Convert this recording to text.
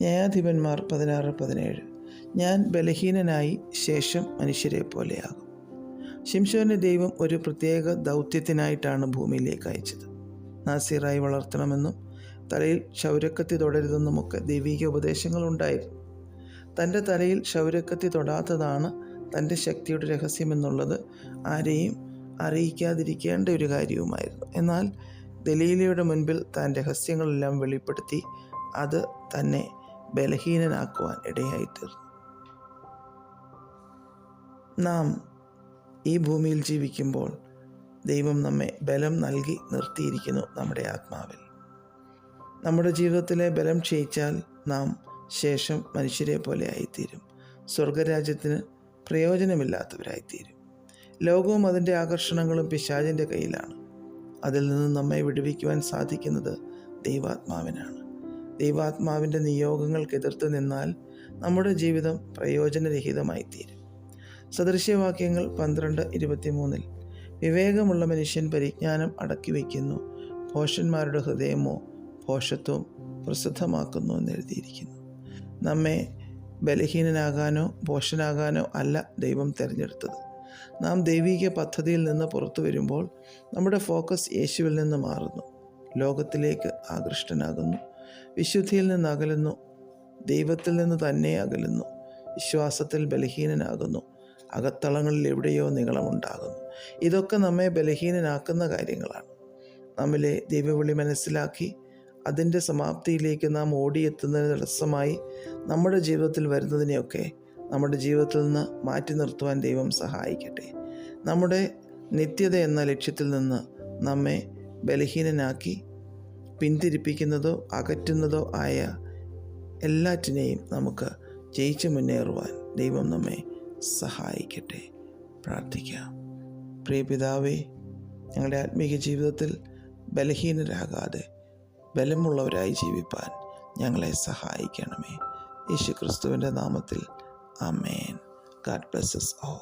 ന്യായാധിപന്മാർ പതിനാറ് പതിനേഴ്. ഞാൻ ബലഹീനനായി ശേഷം മനുഷ്യരെ പോലെയാകും. ശിംശോനെ ദൈവം ഒരു പ്രത്യേക ദൗത്യത്തിനായിട്ടാണ് ഭൂമിയിലേക്ക് അയച്ചത്. നാസിറായി വളർത്തണമെന്നും തലയിൽ ക്ഷൗരക്കത്തി തുടരുതെന്നുമൊക്കെ ദൈവിക ഉപദേശങ്ങളുണ്ടായിരുന്നു തന്റെ തലയിൽ ക്ഷൗരക്കത്തി തൊടാത്തതാണ് തന്റെ ശക്തിയുടെ രഹസ്യമെന്നുള്ളത് ആരെയും അറിയിക്കാതിരിക്കേണ്ട ഒരു കാര്യവുമായിരുന്നു. എന്നാൽ ദലീലയുടെ മുൻപിൽ താൻ രഹസ്യങ്ങളെല്ലാം വെളിപ്പെടുത്തി അത് തന്നെ ബലഹീനനാക്കുവാൻ ഇടയായിത്തീർന്നു. നാം ഈ ഭൂമിയിൽ ജീവിക്കുമ്പോൾ ദൈവം നമ്മെ ബലം നൽകി നിർത്തിയിരിക്കുന്നു നമ്മുടെ ആത്മാവിൽ. നമ്മുടെ ജീവിതത്തിലെ ബലം ക്ഷയിച്ചാൽ നാം ശേഷം മനുഷ്യരെ പോലെ ആയിത്തീരും. സ്വർഗരാജ്യത്തിന് പ്രയോജനമില്ലാത്തവരായിത്തീരും. ലോകവും അതിന്റെ ആകർഷണങ്ങളും പിശാചിന്റെ കയ്യിലാണ്. അതിൽ നിന്ന് നമ്മെ വിടുവിക്കുവാൻ സാധിക്കുന്നത് ദൈവാത്മാവിനാണ്. ദൈവാത്മാവിന്റെ നിയോഗങ്ങൾക്ക് എതിർത്ത് നിന്നാൽ നമ്മുടെ ജീവിതം പ്രയോജനരഹിതമായി തീരും സദൃശ്യവാക്യങ്ങൾ പന്ത്രണ്ട് ഇരുപത്തിമൂന്നിൽ വിവേകമുള്ള മനുഷ്യൻ പരിജ്ഞാനം അടക്കി വയ്ക്കുന്നു. ഭോഷന്മാരുടെ ഹൃദയമോ ഭോഷത്വം പ്രസിദ്ധമാക്കുന്നു എന്ന് എഴുതിയിരിക്കുന്നു. നമ്മെ ബലഹീനനാകാനോ ഭോഷനാകാനോ അല്ല ദൈവം തിരഞ്ഞെടുത്തത്. നാം ദൈവിക പദ്ധതിയിൽ നിന്ന് പുറത്തു വരുമ്പോൾ നമ്മുടെ ഫോക്കസ് യേശുവിൽ നിന്ന് മാറുന്നു. ലോകത്തിലേക്ക് ആകൃഷ്ടനാകുന്നു. വിശുദ്ധിയിൽ നിന്ന് അകലുന്നു ദൈവത്തിൽ നിന്ന് തന്നെ അകലുന്നു. വിശ്വാസത്തിൽ ബലഹീനനാകുന്നു. അകത്തളങ്ങളിൽ എവിടെയോ നീളമുണ്ടാകുന്നു ഇതൊക്കെ നമ്മെ ബലഹീനനാക്കുന്ന കാര്യങ്ങളാണ്. നമ്മിലെ ദൈവവിളി മനസ്സിലാക്കി അതിന്റെ സമാപ്തിയിലേക്ക് നാം ഓടിയെത്തുന്നതിന് തടസ്സമായി നമ്മുടെ ജീവിതത്തിൽ വരുന്നതിനെയൊക്കെ നമ്മുടെ ജീവിതത്തിൽ നിന്ന് മാറ്റി നിർത്തുവാൻ ദൈവം സഹായിക്കട്ടെ. നമ്മുടെ നിത്യത എന്ന ലക്ഷ്യത്തിൽ നിന്ന് നമ്മെ ബലഹീനനാക്കി പിന്തിരിപ്പിക്കുന്നതോ അകറ്റുന്നതോ ആയ എല്ലാറ്റിനെയും നമുക്ക് ജയിച്ചു മുന്നേറുവാൻ ദൈവം നമ്മെ സഹായിക്കട്ടെ. പ്രാർത്ഥിക്കാം. പ്രിയ പിതാവേ ഞങ്ങളുടെ ആത്മീയ ജീവിതത്തിൽ ബലഹീനരാകാതെ ബലമുള്ളവരായി ജീവിപ്പാൻ ഞങ്ങളെ സഹായിക്കണമേ. യേശു ക്രിസ്തുവിന്റെ നാമത്തിൽ. അമേൻ ഗാഡ് ബ്ലസ്സസ് ഓ